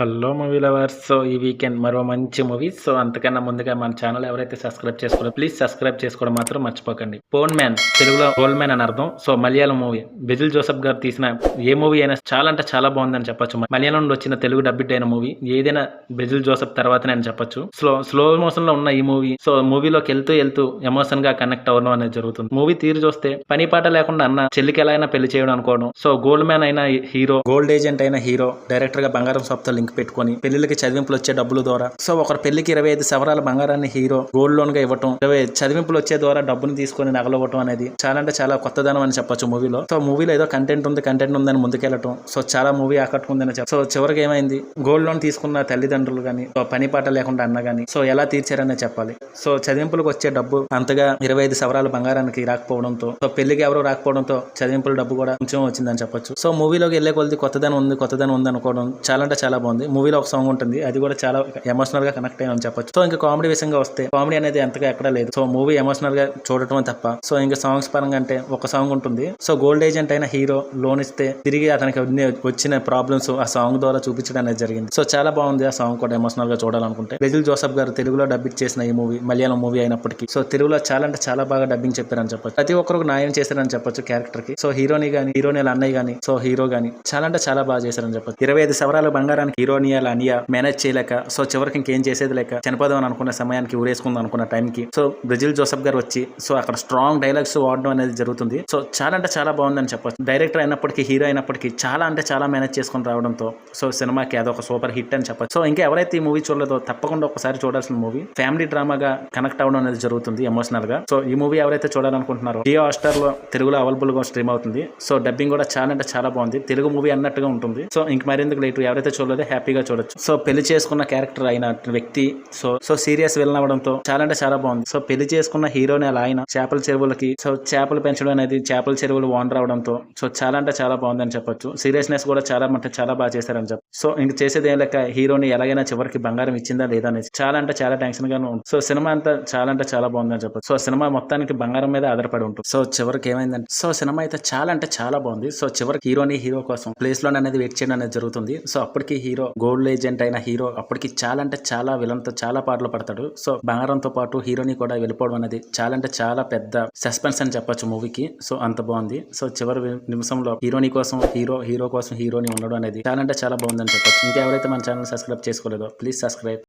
Hello movie lovers. So ఈ weekend మరో మంచి మూవీ. సో అంతకన్నా ముందుగా మన ఛానల్ ఎవరైతే సబ్స్క్రైబ్ చేసుకోరో ప్లీజ్ సబ్స్క్రైబ్ చేసుకోవడం మాత్రం మర్చిపోకండి. పోన్ మ్యాన్ తెలుగులో హోల్ మ్యాన్ అని అర్థం. So Malayalam movie. Bijli Joseph గారు తీసిన ఏ మూవీ అయినా చాలా అంటే చాలా బాగుందని చెప్పొచ్చు. మలయాళం నుండి వచ్చిన తెలుగు డబ్బిట్ అయిన మూవీ. ఏదైనా బిజిల్ జోసఫ్ తర్వాతనే అని చెప్పొచ్చు. స్లో స్లో మోషన్లో ఉన్న ఈ మూవీ. సో మూవీలోకి వెళ్తూ వెళ్తూ ఎమోషన్గా కనెక్ట్ అవ్వడం అనేది జరుగుతుంది. మూవీ తీరు చూస్తే పని పాట లేకుండా అన్న చెల్లికి ఎలా అయినా పెళ్ళి చేయడం అనుకోవడం. సో గోల్డ్ మ్యాన్ అయిన హీరో గోల్డ్ ఏజెంట్ అయిన హీరో డైరెక్టర్గా బంగారం షాప్ లింక్ లింక్ పెట్టుకొని పెళ్ళికి చదివింపులు వచ్చే డబ్బుల ద్వారా. సో ఒకరు పెళ్ళికి ఇరవై ఐదు సవరాల బంగారాన్ని హీరో గోల్డ్ లోన్గా ఇవ్వటం ఇరవై చదివింపులు వచ్చే ద్వారా డబ్బుని తీసుకొని నగలవ్వటం అనేది చాలా అంటే చాలా కొత్తదనం అని చెప్పొచ్చు మూవీలో. సో మూవీలో ఏదో కంటెంట్ ఉంది కంటెంట్ ఉందని ముందుకెళ్ళటం. సో చాలా మూవీ ఆకట్టుకుందని చెప్పి సో చివరికి ఏమైంది? గోల్డ్ లోన్ తీసుకున్న తల్లిదండ్రులు కానీ పని పాట లేకుండా అన్న కానీ సో ఎలా తీర్చారనే చెప్పాలి. సో చదివింపులకు వచ్చే డబ్బు అంతగా ఇరవై ఐదు సవరాల బంగారానికి రాకపోవడంతో సో పెళ్ళికి ఎవరు రాకపోవడంతో చదివింపుల డబ్బు కూడా కొంచెం వచ్చిందని చెప్పొచ్చు. సో మూవీలోకి వెళ్ళే కొద్ది కొత్తదనం ఉంది కొత్తదనం ఉంది అనుకోవడం చాలా అంటే చాలా బాగుంది. మూవీలో ఒక సాంగ్ ఉంటుంది. అది కూడా చాలా ఎమోషనల్గా కనెక్ట్ అయ్యామని చెప్పొచ్చు. సో ఇంకా కామెడీ విషయంగా వస్తే కామెడీ అనేది ఎంతగా ఎక్కడా లేదు. సో మూవీ ఎమోషనల్గా చూడటం తప్ప. సో ఇంకా సాంగ్స్ పరంగా అంటే ఒక సాంగ్ ఉంటుంది. సో గోల్డ్ ఏజెంట్ అయిన హీరో లోన్ ఇస్తే తిరిగి అతనికి వచ్చిన ప్రాబ్లమ్స్ ఆ సాంగ్ ద్వారా చూపించడం అనేది జరిగింది. సో చాలా బాగుంది ఆ సాంగ్ కూడా ఎమోషనల్గా చూడాలనుకుంటే. బెజిల్ జోసఫ్ గారు తెలుగులో డబ్బింగ్ చేసిన ఈ మూవీ మలయాళం మూవీ అయినప్పటికీ. సో తెలుగులో చాలా అంటే చాలా బాగా డబ్బింగ్ చెప్పారని చెప్పొచ్చు. ప్రతి ఒక్కరు న్యాయం చేశారని చెప్పొచ్చు క్యారెక్టర్కి. సో హీరోని గానీ హీరోని అన్నయ్య గాని సో హీరో గాని చాలా అంటే చాలా బాగా చేశారని చెప్పొచ్చు. ఇరవై ఐదు సవరాలు బంగారానికి హీరోని లానియా అనియా మేనేజ్ చేయలేక సో చివరికి ఇంకేం చేసేది లేక చనిపోదాం అని అనుకున్న సమయానికి ఊరేసుకుందాం అనుకున్న టైంకి సో బ్రెజిల్ జోసఫ్ గారు వచ్చి సో అక్కడ స్ట్రాంగ్ డైలాగ్స్ వాడడం అనేది జరుగుతుంది. సో చాలా అంటే చాలా బాగుందని చెప్పొచ్చు. డైరెక్టర్ అయినప్పటికీ హీరో అయినప్పటికీ చాలా అంటే చాలా మేనేజ్ చేసుకొని రావడంతో సో సినిమాకి అదొక సూపర్ హిట్ అని చెప్పొచ్చు. సో ఇంకా ఎవరైతే ఈ మూవీ చూడలేదో తప్పకుండా ఒకసారి చూడాల్సిన మూవీ ఫ్యామిలీ డ్రామాగా కనెక్ట్ అవ్వడం అనేది జరుగుతుంది ఎమోషనల్గా. సో ఈ మూవీ ఎవరైతే చూడాలనుకుంటున్నారో జియో హాస్టార్లో తెలుగులో అవైలబుల్గా స్ట్రీమ్ అవుతుంది. సో డబ్బింగ్ కూడా చాలా అంటే చాలా బాగుంది. తెలుగు మూవీ అన్నట్టుగా ఉంటుంది. సో ఇంక మరెందుకు లేటు ఎవరైతే చూడలేదో హ్యాపీగా చూడొచ్చు. సో పెళ్ళి చేసుకున్న క్యారెక్టర్ అయిన వ్యక్తి సో సో సీరియస్ విలన్ అవడంతో చాలా అంటే చాలా బాగుంది. సో పెళ్ళి చేసుకున్న హీరోని అలా ఆయన చేపల చెరువులకి సో చేపలు పెంచడం అనేది చేపల చెరువులు ఓనర్ అవడంతో సో చాలా అంటే చాలా బాగుందని చెప్పొచ్చు. సీరియస్నెస్ కూడా చాలా అంటే చాలా బాగా చేశారని చెప్పి సో ఇంక చేసేది ఏం లెక్క? హీరోని ఎలాగైనా చివరికి బంగారం ఇచ్చిందా లేదా అనేది చాలా అంటే చాలా టెన్షన్ గాను ఉంది సో సినిమా అంతా చాలా అంటే చాలా బాగుందని చెప్పొచ్చు. సో సినిమా మొత్తానికి బంగారం మీద ఆధారపడి ఉంటుంది. సో చివరికి ఏమైందంటే సో సినిమా అయితే చాలా అంటే చాలా బాగుంది. సో చివరికి హీరోని హీరో కోసం ప్లేస్లోనే అనేది వెయిట్ చేయడం అనేది జరుగుతుంది. సో అప్పటికి హీరో గోల్డ్ ఏజెంట్ అయిన హీరో అప్పటికి చాలా అంటే చాలా విలన్తో చాలా పాటలు పడతాడు. సో బంగారంతో పాటు హీరోని కూడా వెళ్ళిపోవడం అనేది చాలా అంటే చాలా పెద్ద సస్పెన్స్ అని చెప్పొచ్చు మూవీకి. సో అంత బాగుంది. సో చివరి నిమిషంలో హీరోని కోసం హీరో హీరో కోసం హీరోని ఉండడం అనేది చాలా అంటే చాలా బాగుందని చెప్పొచ్చు. ఇంకా ఎవరైతే మన ఛానల్ సబ్స్క్రైబ్ చేసుకోలేదో ప్లీజ్ సబ్స్క్రైబ్.